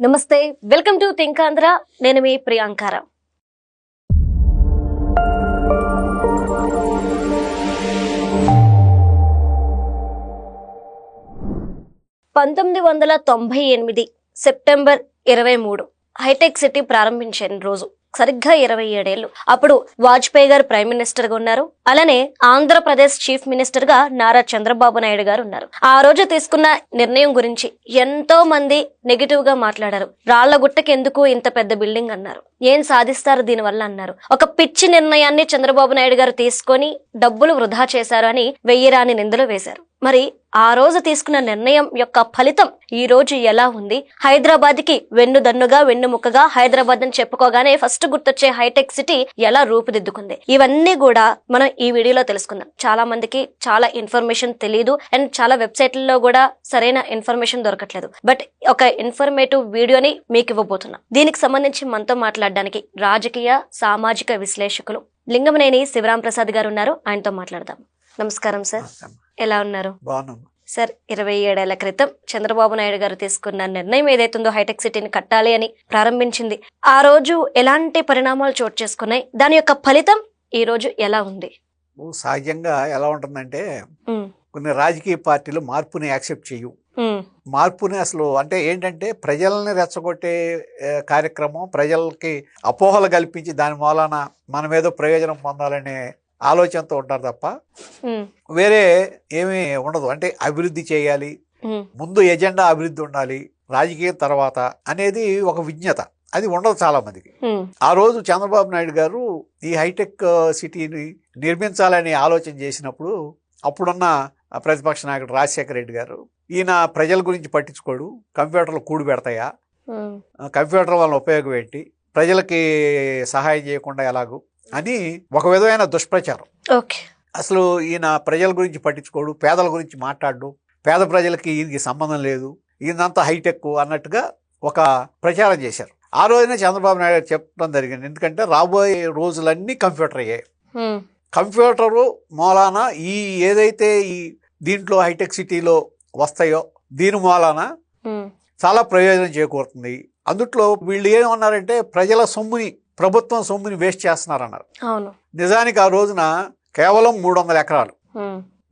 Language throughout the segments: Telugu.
నమస్తే వెల్కమ్ టు థింక్ నేను మీ ప్రియాంకార పంతొమ్మిది వందల తొంభై ఎనిమిది సెప్టెంబర్ ఇరవై మూడు హైటెక్ సిటీ ప్రారంభించిన రోజు. సరిగ్గా ఇరవై ఏడేళ్ళు అప్పుడు వాజ్పేయి గారు ప్రైమ్ మినిస్టర్గా ఉన్నారు. అలానే ఆంధ్రప్రదేశ్ చీఫ్ మినిస్టర్గా నారా చంద్రబాబు నాయుడు గారు ఉన్నారు. ఆ రోజు తీసుకున్న నిర్ణయం గురించి ఎంతో మంది నెగిటివ్గా మాట్లాడారు. రాళ్ళ గుట్టకి ఎందుకు ఇంత పెద్ద బిల్డింగ్ అన్నారు. ఏం సాధిస్తారు దీనివల్ల అన్నారు. ఒక పిచ్చి నిర్ణయాన్ని చంద్రబాబు నాయుడు గారు తీసుకొని డబ్బులు వృధా చేశారు అని వెయ్యిరాని నిందలు వేశారు. మరి ఆ రోజు తీసుకున్న నిర్ణయం యొక్క ఫలితం ఈ రోజు ఎలా ఉంది? హైదరాబాద్కి వెన్నుదన్నుగా వెన్నుముక్కగా హైదరాబాద్ అని చెప్పుకోగానే ఫస్ట్ గుర్తొచ్చే హైటెక్ సిటీ ఎలా రూపుదిద్దుకుంది? ఇవన్నీ కూడా మనం ఈ వీడియోలో తెలుసుకుందాం. చాలా మందికి చాలా ఇన్ఫర్మేషన్ తెలియదు అండ్ చాలా వెబ్సైట్లలో కూడా సరైన ఇన్ఫర్మేషన్ దొరకట్లేదు. బట్ ఒక ఇన్ఫర్మేటివ్ వీడియోని మీకు ఇవ్వబోతున్నాం. దీనికి సంబంధించి మనతో మాట్లాడడానికి రాజకీయ సామాజిక విశ్లేషకులు లింగమనేని శివరాం ప్రసాద్ గారు ఉన్నారు. ఆయనతో మాట్లాడదాం. నమస్కారం సార్. ఎలా ఉన్నారు? బాగున్నాను సార్ ఇరవై ఏడేళ్ళ క్రితం చంద్రబాబు నాయుడు గారు తీసుకున్న నిర్ణయం ఏదైతుందో హైటెక్ సిటీని కట్టాలి అని ప్రారంభించింది. ఆ రోజు ఎలాంటి పరిణామాలు చోటు చేసుకున్నాయి? దాని యొక్క ఫలితం ఈ రోజు ఎలా ఉంది? సహజంగా ఎలా ఉంటుందంటే కొన్ని రాజకీయ పార్టీలు మార్పుని యాక్సెప్ట్ చేయు. ఉమ్, మార్పుని అసలు అంటే ఏంటంటే ప్రజల్ని రెచ్చగొట్టే కార్యక్రమం ప్రజలకి అపోహలు కల్పించి దాని మూలాన మనం ఏదో ప్రయోజనం పొందాలనే ఆలోచనతో ఉంటారు తప్ప వేరే ఏమీ ఉండదు. అంటే అభివృద్ధి చేయాలి ముందు ఎజెండా అభివృద్ధి ఉండాలి రాజకీయం తర్వాత అనేది ఒక విజ్ఞత. అది ఉండదు చాలా మందికి. ఆ రోజు చంద్రబాబు నాయుడు గారు ఈ హైటెక్ సిటీని నిర్మించాలని ఆలోచన చేసినప్పుడు అప్పుడున్న ప్రతిపక్ష నాయకుడు రాజశేఖర రెడ్డి గారు ఈయన ప్రజల గురించి పట్టించుకోడు కంప్యూటర్లు కూడి పెడతాయా? కంప్యూటర్ వల్ల ఉపయోగం ఏంటి? ప్రజలకి సహాయం చేయకుండా ఎలాగూ? అని ఒక విధమైన దుష్ప్రచారం. ఓకే. అసలు ఈయన ప్రజల గురించి పట్టించుకోడు పేదల గురించి మాట్లాడు పేద ప్రజలకి ఈయనకి సంబంధం లేదు ఈయనంతా హైటెక్ అన్నట్టుగా ఒక ప్రచారం చేశారు. ఆ రోజునే చంద్రబాబు నాయుడు గారు చెప్పడం జరిగింది. ఎందుకంటే రాబోయే రోజులన్నీ కంప్యూటర్ అయ్యాయి. కంప్యూటరు మూలాన ఈ ఏదైతే ఈ దీంట్లో హైటెక్ సిటీలో వస్తాయో దీని మూలాన చాలా ప్రయోజనం చేకూరుతుంది. అందుట్లో వీళ్ళు ఏమన్నారంటే ప్రజల సొమ్ముని ప్రభుత్వం సొమ్ముని వేస్ట్ చేస్తున్నారన్నారు. నిజానికి ఆ రోజున కేవలం మూడు వందల ఎకరాలు.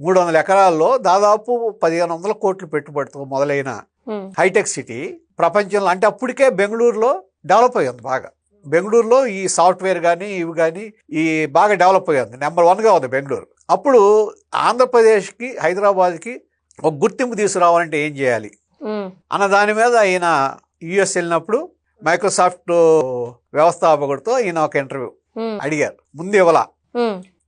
మూడు వందల ఎకరాల్లో దాదాపు పదిహేను వందల కోట్లు పెట్టుబడితో మొదలైన హైటెక్ సిటీ ప్రపంచంలో అంటే అప్పటికే బెంగళూరులో డెవలప్ అయ్యింది బాగా. బెంగళూరులో ఈ సాఫ్ట్వేర్ కానీ ఇవి కానీ ఈ బాగా డెవలప్ అయ్యింది. నెంబర్ వన్గా ఉంది బెంగళూరు. అప్పుడు ఆంధ్రప్రదేశ్కి హైదరాబాద్కి ఒక గుర్తింపు తీసుకురావాలంటే ఏం చేయాలి? అన్న దాని మీద ఈయన యుఎస్ వెళ్ళినప్పుడు మైక్రోసాఫ్ట్ వ్యవస్థాపకుడితో ఈయన ఒక ఇంటర్వ్యూ అడిగారు. ముందు ఇవ్వలా.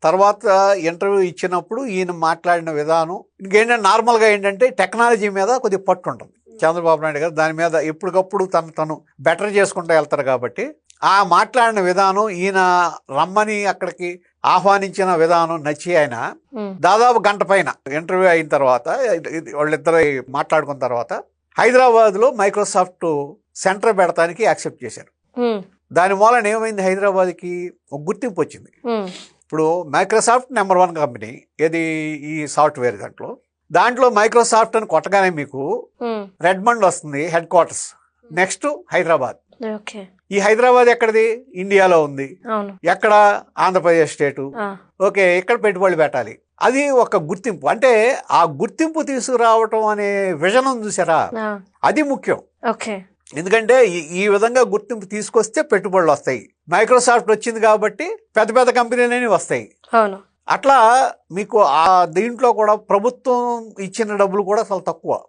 తర్వాత ఇంటర్వ్యూ ఇచ్చినప్పుడు ఈయన మాట్లాడిన విధానం ఇంకేంటంటే నార్మల్గా ఏంటంటే టెక్నాలజీ మీద కొద్దిగా పట్టు ఉంటుంది. చంద్రబాబు నాయుడు గారు దాని మీద ఎప్పటికప్పుడు తను తను బెటర్ చేసుకుంటూ వెళ్తారు కాబట్టి ఆ మాట్లాడిన విధానం ఈయన రమ్మని అక్కడికి ఆహ్వానించిన విధానం నచ్చి ఆయన దాదాపు గంట పైన ఇంటర్వ్యూ అయిన తర్వాత వాళ్ళిద్దరు మాట్లాడుకున్న తర్వాత హైదరాబాద్లో మైక్రోసాఫ్ట్ సెంటర్ పెడతానికి యాక్సెప్ట్ చేశారు. దాని మూలన ఏమైంది? హైదరాబాద్కి ఒక గుర్తింపు వచ్చింది. ఇప్పుడు మైక్రోసాఫ్ట్ నెంబర్ వన్ కంపెనీ ఏది ఈ సాఫ్ట్వేర్ దాంట్లో దాంట్లో మైక్రోసాఫ్ట్ అని కొట్టగానే మీకు రెడ్మండ్ వస్తుంది హెడ్ క్వార్టర్స్. నెక్స్ట్ హైదరాబాద్. ఈ హైదరాబాద్ ఎక్కడిది? ఇండియాలో ఉంది. ఎక్కడ? ఆంధ్రప్రదేశ్ స్టేటు. ఓకే ఇక్కడ పెట్టుబడులు పెట్టాలి? అది ఒక గుర్తింపు. అంటే ఆ గుర్తింపు తీసుకురావటం అనే విజనం చూసారా? అది ముఖ్యం. ఓకే. ఎందుకంటే ఈ- విధంగా గుర్తింపు తీసుకొస్తే పెట్టుబడులు వస్తాయి. మైక్రోసాఫ్ట్ వచ్చింది కాబట్టి పెద్ద పెద్ద కంపెనీలన్నీ వస్తాయి. అవును. అట్లా మీకు ఆ దీంట్లో కూడా ప్రభుత్వం ఇచ్చిన డబ్బులు కూడా చాలా తక్కువ.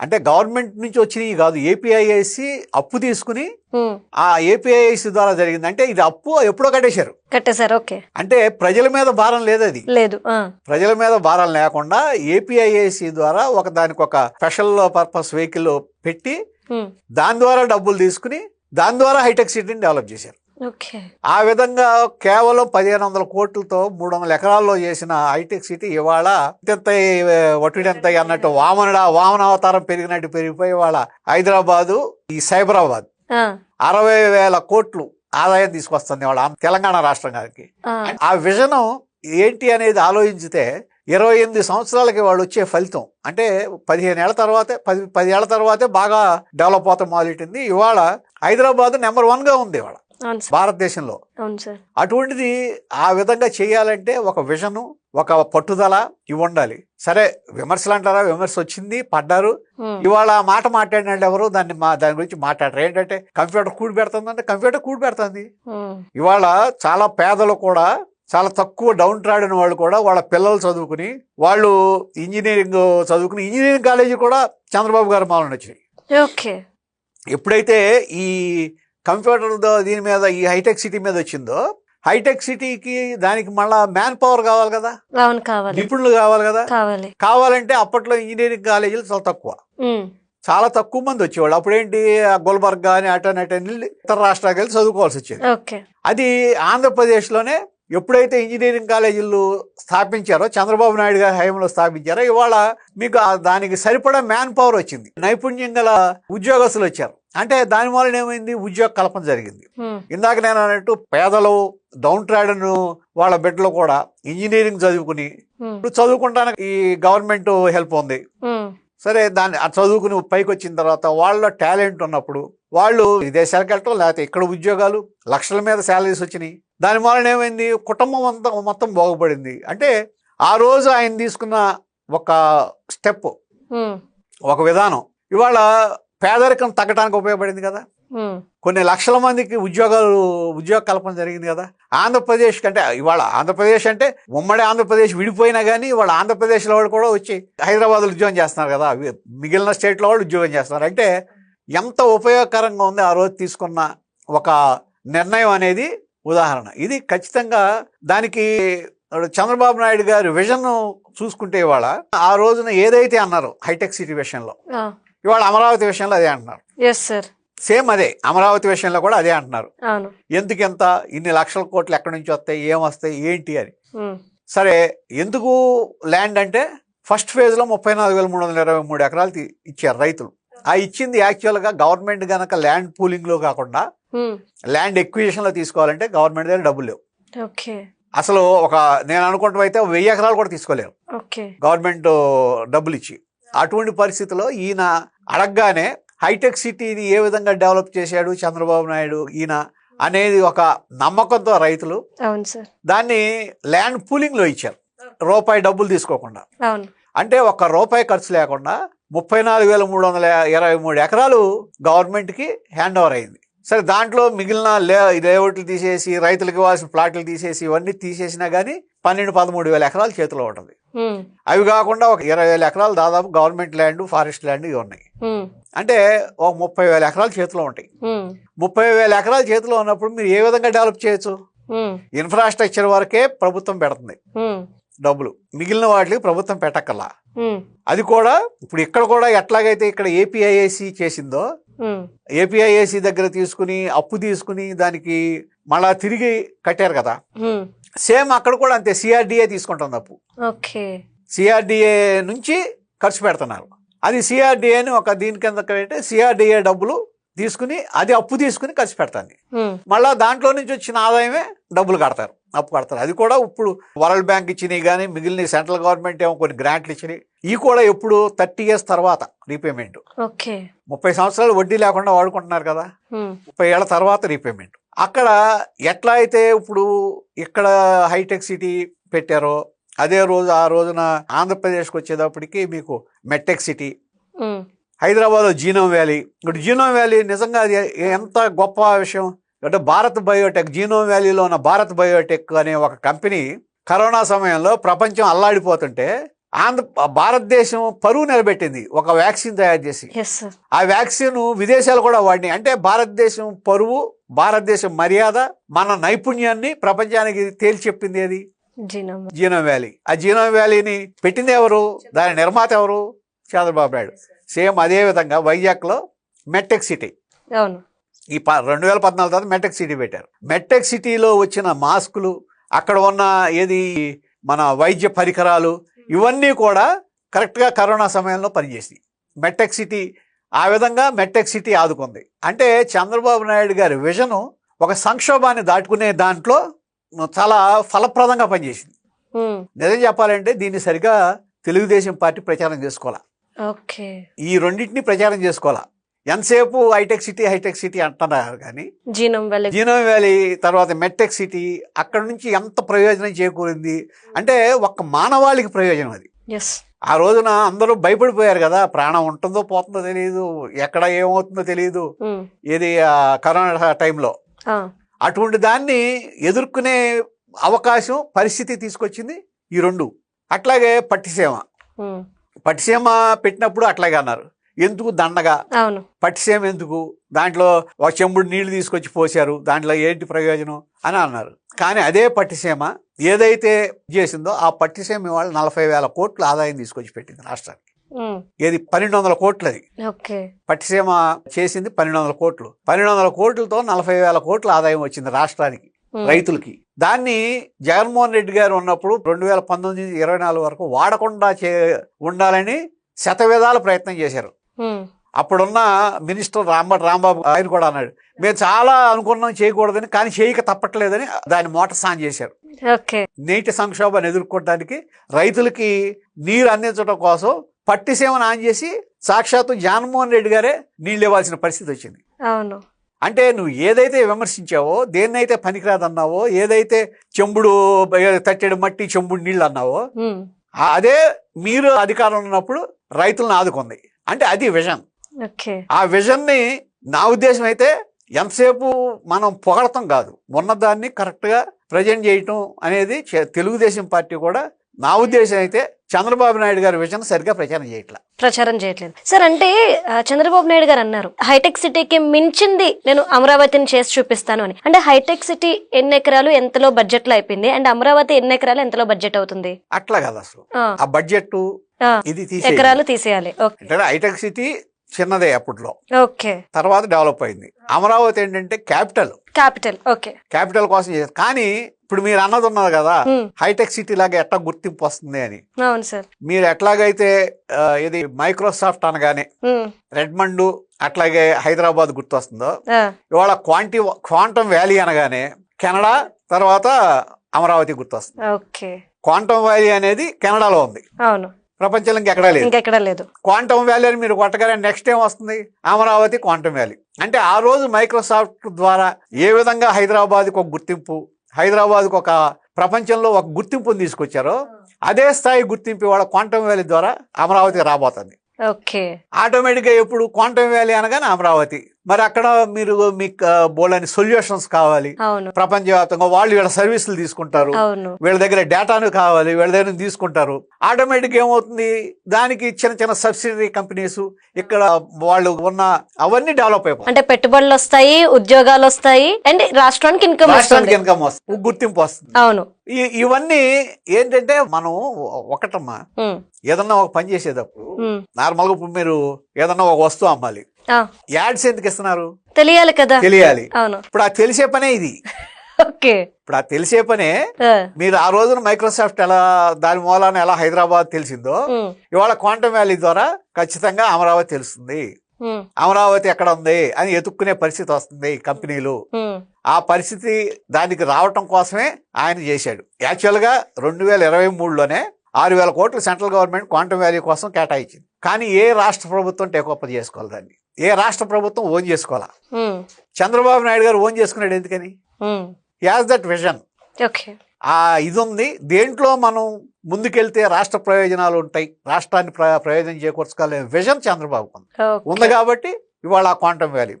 అంటే గవర్నమెంట్ నుంచి వచ్చినవి కాదు ఏపీఐఐసి అప్పు తీసుకుని ఆ ఏపీఐసి ద్వారా జరిగింది. అంటే ఇది అప్పు ఎప్పుడో కట్టేశారు. కట్టేశారు ఓకే. అంటే ప్రజల మీద భారం లేదు అది. లేదు ప్రజల మీద భారం లేకుండా ఏపీఐఐసి ద్వారా ఒక దానికి ఒక స్పెషల్ పర్పస్ వెహికల్ పెట్టి దాని ద్వారా డబ్బులు తీసుకుని దాని ద్వారా హైటెక్ సిటీని డెవలప్ చేశారు. ఆ విధంగా కేవలం పదిహేను వందల కోట్లతో మూడు వందల ఎకరాల్లో చేసిన హైటెక్ సిటీ ఇవాళ ఇంత ఒట్టిడెంత అన్నట్టు వామనుడ వామన అవతారం పెరిగినట్టు పెరిగిపోయి ఇవాళ హైదరాబాదు ఈ సైబరాబాద్. అరవై వేల కోట్లు ఆదాయం తీసుకొస్తుంది వాళ్ళ తెలంగాణ రాష్ట్రానికి ఆ, ఆ విజనం ఏంటి అనేది ఆలోచించితే ఇరవై ఎనిమిది సంవత్సరాలకి వాళ్ళు వచ్చే ఫలితం. అంటే పదిహేను ఏళ్ళ తర్వాతే పది పది ఏళ్ళ తర్వాతే బాగా డెవలప్ అవుతాం మొదలెట్టింది ఇవాళ హైదరాబాద్ నెంబర్ వన్గా ఉంది ఇవాళ భారతదేశంలో. అటువంటిది ఆ విధంగా చేయాలంటే ఒక విజను ఒక పట్టుదల ఇవి ఉండాలి సరే విమర్శలు అంటారా విమర్శ వచ్చింది పడ్డారు. ఇవాళ ఆ మాట మాట్లాడిన ఎవరు? దాన్ని మా దాని గురించి మాట్లాడరు. ఏంటంటే కంప్యూటర్ కూడి పెడుతుంది అంటే కంప్యూటర్ కూడి పెడుతుంది. ఇవాళ చాలా పేదలు కూడా చాలా తక్కువ డౌన్ ట్రాడిన వాళ్ళు కూడా వాళ్ళ పిల్లలు చదువుకుని వాళ్ళు ఇంజనీరింగ్ చదువుకుని ఇంజనీరింగ్ కాలేజీ కూడా చంద్రబాబు గారు మాలను వచ్చినాయి ఓకే. ఎప్పుడైతే ఈ కంప్యూటర్ దీని మీద ఈ హైటెక్ సిటీ మీద వచ్చిందో హైటెక్ సిటీకి దానికి మళ్ళా మ్యాన్ పవర్ కావాలి కదా? అవును కావాలి. నిపుణులు కావాలి కదా? కావాలి. కావాలంటే అప్పట్లో ఇంజనీరింగ్ కాలేజీలు చాలా తక్కువ. చాలా తక్కువ మంది వచ్చేవాళ్ళు. అప్పుడేంటి? ఆ గుల్బర్గ్ కానీ అటన్ అటన్ ఇతర రాష్ట్రాలకు వెళ్ళి చదువుకోవాల్సి వచ్చేది. అది ఆంధ్రప్రదేశ్లోనే ఎప్పుడైతే ఇంజనీరింగ్ కాలేజీలు స్థాపించారో చంద్రబాబు నాయుడు గారి హయాంలో స్థాపించారో ఇవాళ మీకు దానికి సరిపడా మ్యాన్ పవర్ వచ్చింది. నైపుణ్యం గల ఉద్యోగస్తులు వచ్చారు. అంటే దాని వలన ఏమైంది? ఉద్యోగ కల్పన జరిగింది. ఇందాక నేను అన్నట్టు పేదలు డౌన్ ట్రాడన్ వాళ్ళ బిడ్డలు కూడా ఇంజనీరింగ్ చదువుకుని ఇప్పుడు చదువుకుంటానికి ఈ గవర్నమెంట్ హెల్ప్ ఉంది. సరే దాన్ని చదువుకుని పైకి వచ్చిన తర్వాత వాళ్ళ టాలెంట్ ఉన్నప్పుడు వాళ్ళు విదేశాలకు వెళ్ళటం లేకపోతే ఇక్కడ ఉద్యోగాలు లక్షల మీద శాలరీస్ వచ్చినాయి. దాని వలన ఏమైంది? కుటుంబం అంతా మొత్తం బాగుపడింది. అంటే ఆ రోజు ఆయన తీసుకున్న ఒక స్టెప్ ఒక విధానం. ఇవాళ పేదరికం తగ్గడానికి ఉపయోగపడింది కదా? కొన్ని లక్షల మందికి ఉద్యోగాలు ఉద్యోగ కల్పన జరిగింది కదా? ఆంధ్రప్రదేశ్ కంటే ఇవాళ ఆంధ్రప్రదేశ్ అంటే ఉమ్మడి ఆంధ్రప్రదేశ్ విడిపోయినా కానీ ఇవాళ ఆంధ్రప్రదేశ్లో వాళ్ళు కూడా వచ్చి హైదరాబాద్లో ఉద్యోగం చేస్తున్నారు కదా? మిగిలిన స్టేట్లో వాళ్ళు ఉద్యోగం చేస్తున్నారు. అంటే ఎంత ఉపయోగకరంగా ఉంది ఆ రోజు తీసుకున్న ఒక నిర్ణయం అనేది ఉదాహరణ. ఇది ఖచ్చితంగా దానికి చంద్రబాబు నాయుడు గారి విజన్ చూసుకుంటే ఇవాళ ఆ రోజున ఏదైతే అన్నారు హైటెక్ సిటీ విషయంలో ఇవాళ అమరావతి విషయంలో అదే అంటున్నారు. సేమ్ అదే అమరావతి విషయంలో కూడా అదే అంటున్నారు. ఎందుకెంత ఇన్ని లక్షల కోట్లు ఎక్కడి నుంచి వస్తాయి ఏం వస్తాయి ఏంటి అని. ఉమ్, సరే ఎందుకు ల్యాండ్ అంటే ఫస్ట్ ఫేజ్లో ముప్పై నాలుగు వేల మూడు వందల ఇరవై మూడు ఎకరాలు ఇచ్చారు రైతులు. ఆ ఇచ్చింది యాక్చువల్గా గవర్నమెంట్ గనక ల్యాండ్ పూలింగ్లో కాకుండా ఉమ్, ల్యాండ్ ఎక్విజిషన్లో తీసుకోవాలంటే గవర్నమెంట్ దగ్గర డబ్బులు లేవు. ఓకే. అసలు ఒక నేను అనుకుంటాం అయితే వెయ్యి ఎకరాలు కూడా తీసుకోలేరు గవర్నమెంట్ డబ్బులు ఇచ్చి. అటువంటి పరిస్థితిలో ఈయన అడగగానే హైటెక్ సిటీని ఏ విధంగా డెవలప్ చేశాడు చంద్రబాబు నాయుడు ఈయన అనేది ఒక నమ్మకంతో రైతులు దాన్ని ల్యాండ్ పూలింగ్లో ఇచ్చారు. రూపాయి డబ్బులు తీసుకోకుండా. అంటే ఒక్క రూపాయి ఖర్చు లేకుండా ముప్పై నాలుగు వేల మూడు వందల ఇరవై మూడు ఎకరాలు గవర్నమెంట్కి హ్యాండ్ ఓవర్ అయింది. సరే దాంట్లో మిగిలిన లే లేఅవుట్లు తీసేసి రైతులకు ఇవ్వాల్సిన ప్లాట్లు తీసేసి ఇవన్నీ తీసేసినా కానీ పన్నెండు పదమూడు వేల ఎకరాలు చేతిలో ఉంటుంది. అవి కాకుండా ఒక ఇరవై వేల ఎకరాలు దాదాపు గవర్నమెంట్ ల్యాండ్ ఫారెస్ట్ ల్యాండ్ ఇవి ఉన్నాయి. అంటే ఒక ముప్పై వేల ఎకరాలు చేతిలో ఉంటాయి. ముప్పై వేల ఎకరాలు చేతిలో ఉన్నప్పుడు మీరు ఏ విధంగా డెవలప్ చేయొచ్చు? ఇన్ఫ్రాస్ట్రక్చర్ వరకే ప్రభుత్వం పెడుతుంది. డబ్బులు. మిగిలిన వాటికి ప్రభుత్వం పెట్టక్కల్లా ఉమ్, అది కూడా ఇప్పుడు ఇక్కడ కూడా ఎట్లాగైతే ఇక్కడ ఏపీఐఏసి చేసిందో ఏపీఐఏసి దగ్గర తీసుకుని అప్పు తీసుకుని దానికి మళ్ళా తిరిగి కట్టారు కదా. సేమ్ అక్కడ కూడా అంతే సిఆర్డిఏ తీసుకుంటుంది అప్పు. సిఆర్డిఏ నుంచి ఖర్చు పెడుతున్నారు. అది సిఆర్డిఏని ఒక దీని కింద అంటే సిఆర్డిఏ డబ్బులు తీసుకుని అది అప్పు తీసుకుని ఖర్చు పెడతాను మళ్ళా దాంట్లో నుంచి వచ్చిన ఆదాయమే డబ్బులు కడతారు అప్పు కడతారు. అది కూడా ఇప్పుడు వరల్డ్ బ్యాంక్ ఇచ్చినాయి కానీ మిగిలిన సెంట్రల్ గవర్నమెంట్ ఏమో కొన్ని గ్రాంట్లు ఇచ్చినాయి ఇవి కూడా ఎప్పుడు థర్టీ ఇయర్స్ తర్వాత రీపేమెంట్. ఓకే. ముప్పై సంవత్సరాలు వడ్డీ లేకుండా వాడుకుంటున్నారు కదా. ముప్పై ఏళ్ళ తర్వాత రీపేమెంట్. అక్కడ ఎట్లా అయితే ఇప్పుడు ఇక్కడ హైటెక్ సిటీ పెట్టారో అదే రోజు ఆ రోజున ఆంధ్రప్రదేశ్కి వచ్చేటప్పటికి మీకు మెట్టెక్ సిటీ హైదరాబాద్లో జీనోమ్ వ్యాలీ. ఇప్పుడు జీనోమ్ వ్యాలీ నిజంగా అది ఎంత గొప్ప విషయం? అంటే భారత్ బయోటెక్ జీనోమ్ వ్యాలీలో ఉన్న భారత్ బయోటెక్ అనే ఒక కంపెనీ కరోనా సమయంలో ప్రపంచం అల్లాడిపోతుంటే ఆంధ్ర భారతదేశం పరువు నిలబెట్టింది. ఒక వ్యాక్సిన్ తయారు చేసి. ఆ వ్యాక్సిన్ విదేశాలు కూడా వాడినాయి. అంటే భారతదేశం పరువు భారతదేశం మర్యాద మన నైపుణ్యాన్ని ప్రపంచానికి తేల్చి చెప్పింది అది జీనోమ్ జీనోమ్ వ్యాలీ. ఆ జీనోమ్ వ్యాలీని పెట్టింది ఎవరు? దాని నిర్మాత ఎవరు? చంద్రబాబు నాయుడు. సేమ్ అదే విధంగా వైజాగ్లో మెట్టెక్ సిటీ. అవును. ఈ ప రెండు వేల పద్నాలుగు తర్వాత మెట్టెక్ సిటీ పెట్టారు. మెట్టెక్ సిటీలో వచ్చిన మాస్కులు అక్కడ ఉన్న ఏది మన వైద్య పరికరాలు ఇవన్నీ కూడా కరెక్ట్గా కరోనా సమయంలో పనిచేసి మెట్టెక్ సిటీ ఆ విధంగా మెట్టెక్ సిటీ ఆదుకుంది. అంటే చంద్రబాబు నాయుడు గారి విజను ఒక సంక్షోభాన్ని దాటుకునే దాంట్లో చాలా ఫలప్రదంగా పనిచేసింది. నిజం చెప్పాలంటే దీన్ని సరిగా తెలుగుదేశం పార్టీ ప్రచారం చేసుకోవాలా ఓకే. ఈ రెండింటిని ప్రచారం చేసుకోవాలా? ఎంతసేపు హైటెక్ సిటీ హైటెక్ సిటీ అంటున్నారు కానీ జీనం వెళ్ళి జీనో వ్యాలీ తర్వాత మెట్టెక్ సిటీ అక్కడ నుంచి ఎంత ప్రయోజనం చేకూరింది? అంటే ఒక్క మానవాళికి ప్రయోజనం అది. ఆ రోజున అందరూ భయపడిపోయారు కదా ప్రాణం ఉంటుందో పోతుందో తెలియదు ఎక్కడ ఏమవుతుందో తెలియదు ఇది ఆ, కరోనా టైంలో. అటువంటి దాన్ని ఎదుర్కొనే అవకాశం పరిస్థితి తీసుకొచ్చింది ఈ రెండు. అట్లాగే పట్టిసీమ పట్టిసీమ పెట్టినప్పుడు అట్లాగే అన్నారు. ఎందుకు దండగా? అవును. పట్టిసీమ ఎందుకు? దాంట్లో ఒక చెంబుడు నీళ్ళు తీసుకొచ్చి పోశారు దాంట్లో ఏంటి ప్రయోజనం అని అన్నారు. కానీ అదే పట్టిసీమ ఏదైతే చేసిందో ఆ పట్టిసీమ వాళ్ళు నలభై వేల కోట్ల ఆదాయం తీసుకొచ్చి పెట్టింది రాష్ట్రానికి. ఏది పన్నెండు వందల కోట్లు అది. పట్టిసీమ చేసింది పన్నెండు వందల కోట్లు. పన్నెండు వందల కోట్లతో నలభై వేల కోట్ల ఆదాయం వచ్చింది రాష్ట్రానికి రైతులకి. దాన్ని జగన్మోహన్ రెడ్డి గారు ఉన్నప్పుడు రెండు వేల పంతొమ్మిది ఇరవై నాలుగు వరకు వాడకుండా చే ఉండాలని శతవిధాల ప్రయత్నం చేశారు. అప్పుడున్న మినిస్టర్ రాంబటి రాంబాబు ఆయన కూడా అన్నాడు మేము చాలా అనుకున్నాం చేయకూడదని కానీ చేయక తప్పట్లేదని దాన్ని మోటసాన్ చేశారు. ఓకే. నీటి సంక్షోభాన్ని ఎదుర్కోవడానికి రైతులకి నీరు అందించడం కోసం పట్టిసీమను ఆన్ చేసి సాక్షాత్తు జగన్మోహన్ రెడ్డి గారే నీళ్ళు ఇవ్వాల్సిన పరిస్థితి వచ్చింది. అవును. అంటే నువ్వు ఏదైతే విమర్శించావో దేన్నైతే పనికిరాదన్నావో ఏదైతే చెంబుడు తట్టెడు మట్టి చెంబుడు నీళ్ళు అన్నావో అదే మీరు అధికారంలో ఉన్నప్పుడు రైతులను ఆదుకుంది. అంటే అది విజన్. ఆ విజన్ని నా ఉద్దేశం అయితే ఎంతసేపు మనం పొగడతాం కాదు. ఉన్నదాన్ని కరెక్ట్గా ప్రజెంట్ చేయటం అనేది తెలుగుదేశం పార్టీ కూడా నా ఉద్దేశం అయితే చంద్రబాబు నాయుడు గారి విజన్ సరిగ్గా ప్రచారం చేయట్లా. ప్రచారం చేయట్లేదు. సార్ అంటే చంద్రబాబు నాయుడు గారు అన్నారు హైటెక్ సిటీకి మించింది నేను అమరావతిని చేసి చూపిస్తాను అని. అంటే హైటెక్ సిటీ ఎన్ని ఎకరాలు ఎంతలో బడ్జెట్లో అయిపోయింది? అండ్ అమరావతి ఎన్ని ఎకరాలు ఎంతలో బడ్జెట్ అవుతుంది? అట్లా కాదు అసలు. ఆ, బడ్జెట్ ఇది ఎకరాలు తీసేయాలి. హైటెక్ సిటీ చిన్నదే అప్పట్లో. ఓకే. తర్వాత డెవలప్ అయింది. అమరావతి ఏంటంటే క్యాపిటల్. క్యాపిటల్. ఓకే. క్యాపిటల్ కోసం చేశారు. కానీ ఇప్పుడు మీరు అన్నది ఉన్నది కదా హైటెక్ సిటీ లాగా ఎట్లా గుర్తింపు వస్తుంది అని. అవును సార్. మీరు ఎట్లాగైతే ఇది మైక్రోసాఫ్ట్ అనగానే రెడ్మండ్ అట్లాగే హైదరాబాద్ గుర్తొస్తుందో ఇవాళ క్వాంటి క్వాంటమ్ వ్యాలీ అనగానే కెనడా తర్వాత అమరావతి గుర్తొస్తుంది. ఓకే. క్వాంటమ్ వ్యాలీ అనేది కెనడాలో ఉంది. అవును. ప్రపంచంలో ఇంకెక్కడా లేదు. ఇంకెక్కడ లేదు. క్వాంటమ్ వ్యాలీ అని మీరు కొట్టగానే నెక్స్ట్ ఏం వస్తుంది? అమరావతి క్వాంటమ్ వ్యాలీ అంటే ఆ రోజు మైక్రోసాఫ్ట్ ద్వారా ఏ విధంగా హైదరాబాద్కి ఒక గుర్తింపు హైదరాబాద్కి ఒక ప్రపంచంలో ఒక గుర్తింపుని తీసుకొచ్చారో అదే స్థాయి గుర్తింపు ఇవాళ క్వాంటమ్ వ్యాలీ ద్వారా అమరావతికి రాబోతుంది. ఓకే. ఆటోమేటిక్గా ఎప్పుడు క్వాంటమ్ వ్యాలీ అనగానే అమరావతి. మరి అక్కడ మీరు మీకు బోల్డని సొల్యూషన్స్ కావాలి. ప్రపంచవ్యాప్తంగా వాళ్ళు వీళ్ళ సర్వీసులు తీసుకుంటారు. వీళ్ళ దగ్గర డేటాను కావాలి వీళ్ళ దగ్గర తీసుకుంటారు. ఆటోమేటిక్ ఏమవుతుంది? దానికి చిన్న చిన్న సబ్సిడరీ కంపెనీస్ ఇక్కడ వాళ్ళు ఉన్న అవన్నీ డెవలప్ అయిపోతాయి. అంటే పెట్టుబడులు వస్తాయి ఉద్యోగాలు వస్తాయి అండ్ రాష్ట్రానికి ఇన్కమ్ రాష్ట్రానికి ఇన్కమ్ వస్తుంది. గుర్తింపు వస్తుంది. అవును. ఇవన్నీ ఏంటంటే మనం ఒకటమ్మా. ఏదన్నా ఒక పని చేసేటప్పుడు నార్మల్గా ఇప్పుడు మీరు ఏదన్నా ఒక వస్తువు అమ్మాలి. యాడ్స్ ఎందుకు ఇస్తున్నారు? తెలియాలి కదా. తెలియాలి. అవును. ఇప్పుడు ఆ తెలిసే పనే ఇది. ఓకే. ఇప్పుడు ఆ తెలిసే పనే మీరు ఆ రోజున మైక్రోసాఫ్ట్ ఎలా దాని మూలాన ఎలా హైదరాబాద్ తెలిసిందో ఇవాళ క్వాంటమ్ వ్యాలీ ద్వారా ఖచ్చితంగా అమరావతి తెలుస్తుంది. అమరావతి ఎక్కడ ఉంది అని ఎతుక్కునే పరిస్థితి వస్తుంది కంపెనీలు. ఆ పరిస్థితి దానికి రావటం కోసమే ఆయన చేశాడు. యాక్చువల్గా రెండు వేల ఇరవై మూడులోనే ఆరు వేల కోట్లు సెంట్రల్ గవర్నమెంట్ క్వాంటమ్ వ్యాలీ కోసం కేటాయించింది. కానీ ఏ రాష్ట్ర ప్రభుత్వం టేకప్ చేసుకోవాలి దాన్ని? ఏ రాష్ట్ర ప్రభుత్వం ఓన్ చేసుకోవాలా? చంద్రబాబు నాయుడు గారు ఓన్ చేసుకున్నాడు ఎందుకని? యాజ్ దట్ విజన్ ఆ ఇది ఉంది దేంట్లో మనం ముందుకెళ్తే రాష్ట్ర ప్రయోజనాలు ఉంటాయి. రాష్ట్రాన్ని ప్ర- ప్రయోజనం చేకూర్చుకోవాలనే విజన్ చంద్రబాబు ఉంది. కాబట్టి ఇవాళ ఆ క్వాంటమ్ వ్యాలీ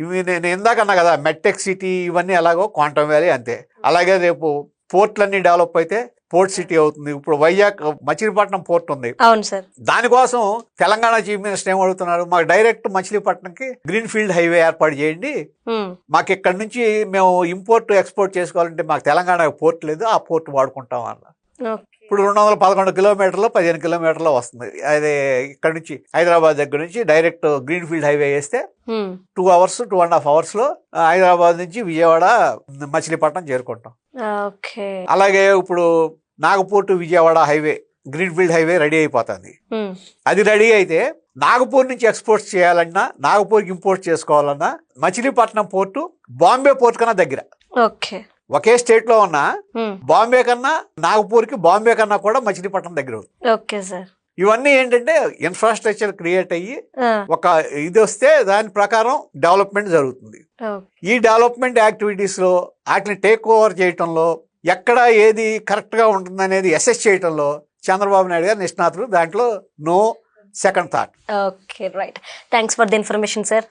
ఇవి నేను ఇందాక అన్నా కదా మెట్టెక్ సిటీ ఇవన్నీ ఎలాగో క్వాంటమ్ వ్యాలీ అంతే. అలాగే రేపు పోర్ట్లన్నీ డెవలప్ అయితే పోర్ట్ సిటీ అవుతుంది. ఇప్పుడు వైజాగ్ మచిలీపట్నం పోర్ట్ ఉంది. అవును సార్. దానికోసం తెలంగాణ చీఫ్ మినిస్టర్ ఏం అడుగుతున్నారు? మాకు డైరెక్ట్ మచిలీపట్నంకి గ్రీన్ ఫీల్డ్ హైవే ఏర్పాటు చేయండి. మాకు ఇక్కడ నుంచి మేము ఇంపోర్ట్ ఎక్స్పోర్ట్ చేసుకోవాలంటే మాకు తెలంగాణ పోర్ట్ లేదు. ఆ పోర్ట్ వాడుకుంటాం అన్న. ఇప్పుడు రెండు వందల పదకొండు కిలోమీటర్లు పదిహేను కిలోమీటర్లు వస్తుంది. అదే ఇక్కడ నుంచి హైదరాబాద్ దగ్గర నుంచి డైరెక్ట్ గ్రీన్ ఫీల్డ్ హైవే వేస్తే two hours two and half అవర్స్లో హైదరాబాద్ నుంచి విజయవాడ మచిలీపట్నం చేరుకుంటాం. అలాగే ఇప్పుడు Nagpur to Vijayawada highway green field highway ready అయిపోతుంది. అది రెడీ అయితే నాగపూర్ నుంచి ఎక్స్పోర్ట్ చేయాలన్నా నాగపూర్కి ఇంపోర్ట్ చేసుకోవాలన్నా మచిలీపట్నం పోర్టు బాంబే పోర్ట్ కన్నా దగ్గర. ఓకే. ఒకే స్టేట్లో ఉన్న బాంబే కన్నా నాగపూర్కి బాంబే కన్నా కూడా మచిలీపట్నం దగ్గర ఓకే సార్. ఇవన్నీ ఏంటంటే ఇన్ఫ్రాస్ట్రక్చర్ క్రియేట్ అయ్యి ఒక ఇది వస్తే దాని ప్రకారం డెవలప్మెంట్ జరుగుతుంది. ఈ డెవలప్మెంట్ యాక్టివిటీస్లో వాటిని టేక్ ఓవర్ చేయటంలో ఎక్కడ ఏది కరెక్ట్గా ఉంటుందనేది అసెస్ చేయడంలో చంద్రబాబు నాయుడు గారు నిష్ణాతులు. దాంట్లో no second thought okay right thanks for the information sir